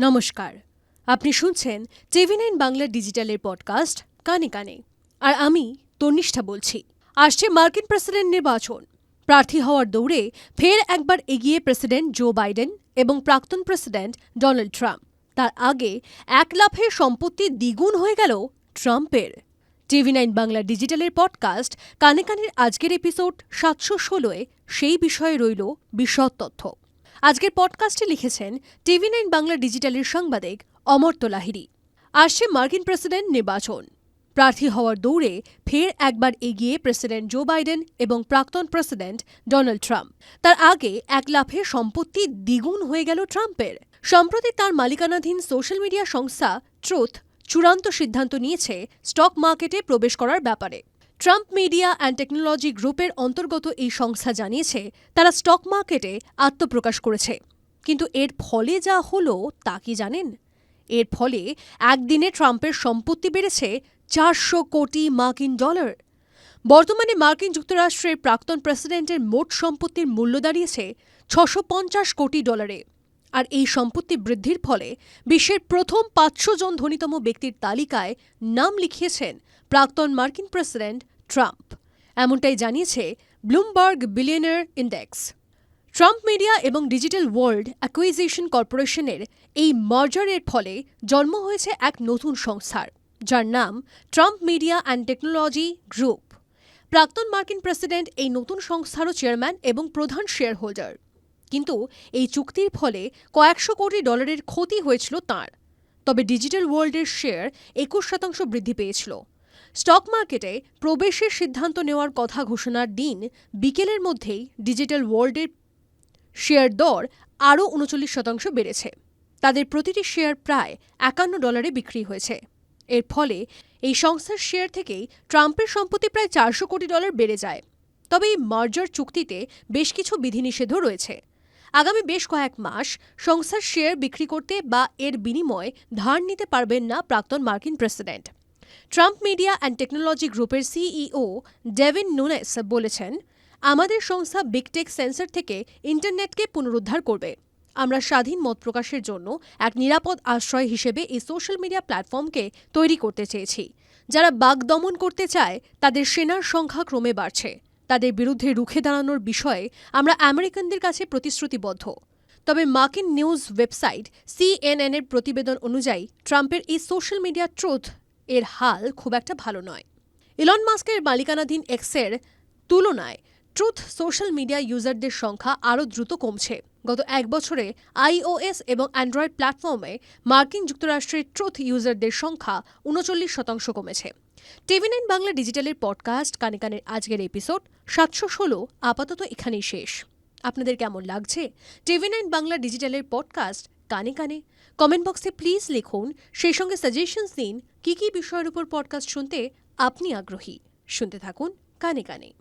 নমস্কার। আপনি শুনছেন টিভি নাইন বাংলা ডিজিটালের পডকাস্ট কানে কানে। আর আমি তনিষ্ঠা বলছি। আসছে মার্কিন প্রেসিডেন্ট নির্বাচন। প্রার্থী হওয়ার দৌড়ে ফের একবার এগিয়ে প্রেসিডেন্ট জো বাইডেন এবং প্রাক্তন প্রেসিডেন্ট ডোনাল্ড ট্রাম্প। তার আগে এক লাফে সম্পত্তি দ্বিগুণ হয়ে গেল ট্রাম্পের। টিভি নাইন বাংলা ডিজিটালের পডকাস্ট কানে কানের আজকের এপিসোড সাতশো ষোলোয় সেই বিষয়ে রইল বিশদ তথ্য। আজকের পডকাস্টে লিখেছেন টিভি নাইন বাংলা ডিজিটালের সাংবাদিক অমর্ত্য লাহিড়ী আসছে মার্কিন প্রেসিডেন্ট নির্বাচন। প্রার্থী হওয়ার দৌড়ে ফের একবার এগিয়ে প্রেসিডেন্ট জো বাইডেন এবং প্রাক্তন প্রেসিডেন্ট ডোনাল্ড ট্রাম্প। তার আগে এক লাফে সম্পত্তি দ্বিগুণ হয়ে গেল ট্রাম্পের। সম্প্রতি তার মালিকানাধীন সোশ্যাল মিডিয়া সংস্থা ট্রুথ চূড়ান্ত সিদ্ধান্ত নিয়েছে স্টক মার্কেটে প্রবেশ করার ব্যাপারে। ট্রাম্প মিডিয়া অ্যান্ড টেকনোলজি গ্রুপের অন্তর্গত এই সংস্থা জানিয়েছে, তারা স্টক মার্কেটে আত্মপ্রকাশ করেছে। কিন্তু এর ফলে যা হলো তা কি জানেন? এর ফলে একদিনে ট্রাম্পের সম্পত্তি বেড়েছে চারশো কোটি মার্কিন ডলার। বর্তমানে মার্কিন যুক্তরাষ্ট্রের প্রাক্তন প্রেসিডেন্টের মোট সম্পত্তির মূল্য দাঁড়িয়েছে ছশো পঞ্চাশ কোটি ডলারে। আর এই সম্পত্তি বৃদ্ধির ফলে বিশ্বের প্রথম পাঁচশো জন ধনীতম ব্যক্তির তালিকায় নাম লিখিয়েছেন প্রাক্তন মার্কিন প্রেসিডেন্ট ট্রাম্প এমনটাই জানিয়েছে Bloomberg billionaire index Trump media এবং ডিজিটাল ওয়ার্ল্ড অ্যাকুইজিশন কর্পোরেশনের এই মার্জারের ফলে জন্ম হয়েছে এক নতুন সংস্থার, যার নাম Trump media and technology group প্রাক্তন মার্কিন প্রেসিডেন্ট এই নতুন সংস্থারও চেয়ারম্যান এবং প্রধান শেয়ার হোল্ডার কিন্তু এই চুক্তির ফলে কয়েকশো কোটি ডলারের ক্ষতি হয়েছিল তাঁর। তবে ডিজিটাল ওয়ার্ল্ডের শেয়ার একুশ শতাংশ বৃদ্ধি পেয়েছিল। স্টক মার্কেটে প্রবেশের সিদ্ধান্ত নেওয়ার কথা ঘোষণার দিন বিকেলের মধ্যেই ডিজিটাল ওয়ার্ল্ডের শেয়ার দর আরও উনচল্লিশ শতাংশ বেড়েছে। তাদের প্রতিটি শেয়ার প্রায় একান্ন ডলারে বিক্রি হয়েছে। এর ফলে এই সংস্থার শেয়ার থেকেই ট্রাম্পের সম্পত্তি প্রায় চারশো কোটি ডলার বেড়ে যায়। তবে এই মার্জার চুক্তিতে বেশ কিছু বিধিনিষেধও রয়েছে। আগামী বেশ কয়েক মাস সংস্থার শেয়ার বিক্রি করতে বা এর বিনিময়ে ধার নিতে পারবেন না প্রাক্তন মার্কিন president. Trump media and technology গ্রুপের সিইও ডেভিন নুনেস বলেছেন, আমাদের সংস্থা বিগটেক সেন্সর থেকে ইন্টারনেটকে পুনরুদ্ধার করবে। আমরা স্বাধীন মত প্রকাশের জন্য এক নিরাপদ আশ্রয় হিসেবে এই সোশ্যাল মিডিয়া প্ল্যাটফর্মকে তৈরি করতে চেয়েছি। যারা বাগ দমন করতে চায়, তাদের সেনার সংখ্যা ক্রমে বাড়ছে। তাদের বিরুদ্ধে রুখে দাঁড়ানোর বিষয়ে আমরা আমেরিকানদের কাছে প্রতিশ্রুতিবদ্ধ। তবে মার্কিন নিউজ ওয়েবসাইট সিএনএন এর প্রতিবেদন অনুযায়ী, ট্রাম্পের এই সোশ্যাল মিডিয়া ট্রুথ এর হাল খুব একটা ভালো নয়। ইলন মাস্কের মালিকানাধীন এক্সের তুলনায় ট্রুথ সোশ্যাল মিডিয়া ইউজারদের সংখ্যা আরও দ্রুত কমছে। গত এক বছরে আইওএস এবং অ্যান্ড্রয়েড প্ল্যাটফর্মে মার্কিন যুক্তরাষ্ট্রের ট্রুথ ইউজারদের সংখ্যা উনচল্লিশ শতাংশ কমেছে। টিভি নাইন বাংলা ডিজিটালের পডকাস্ট কানে কানের আজকের এপিসোড সাতশো ষোলো, আপাতত এখানেই শেষ। আপনাদের কেমন লাগছে? টিভি নাইন বাংলা ডিজিটালের পডকাস্ট কানে কানে কমেন্ট বক্সে প্লিজ লিখুন, সেই সঙ্গে সাজেশনস দিন, কী কী বিষয়ের উপর পডকাস্ট শুনতে আপনি আগ্রহী। শুনতে থাকুন কানে কানে।